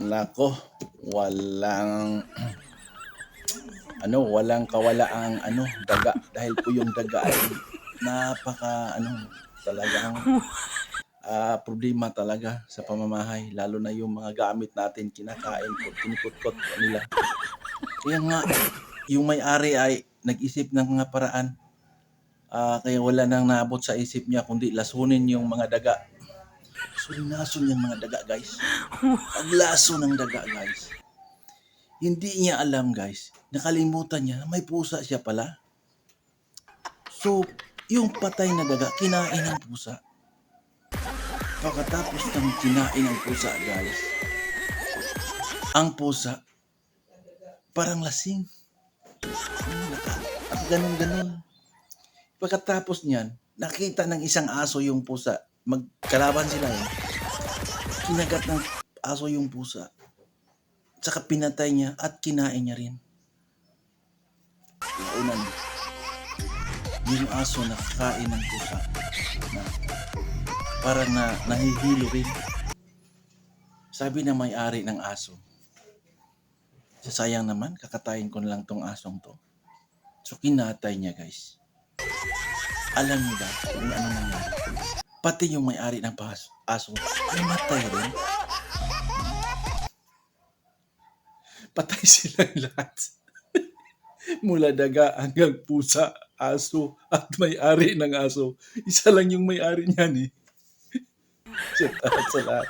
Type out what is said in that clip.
Nako, walang ano, walang kawalaang ano, daga dahil po yung daga ay napaka ano, talagang ah, problema talaga sa pamamahay lalo na yung mga gamit natin kinakain ko, kinikot-kot po nila. Kaya nga yung may-ari ay nag-isip ng mga paraan. Ah, kaya wala nang naabot sa isip niya kundi lasunin yung mga daga. Sulinason yung mga daga, guys. Paglaso ng daga, guys. Hindi niya alam, guys. Nakalimutan niya may pusa siya pala. So, yung patay na daga, kinain ng pusa. Pagkatapos ng kinain ng pusa, guys, ang pusa, parang lasing. At ganun-ganun. Pagkatapos niyan, nakita ng isang aso yung pusa. Magkalaban sila eh. Kinagat ng aso yung pusa. Tsaka pinatay niya at kinain niya rin. Naunan, yung aso nakakain ng pusa na parang na nahihilo rin. Sabi ng may-ari ng aso, sayang naman, kakatayin ko na lang tong asong to. So kinatay niya guys. Alam niyo ba kung ano nangyari? Pati yung may-ari ng pas- aso, namatay rin. Patay silang lahat. Mula daga hanggang pusa, aso, at may-ari ng aso. Isa lang yung may-ari niyan eh. Shout out sa lahat.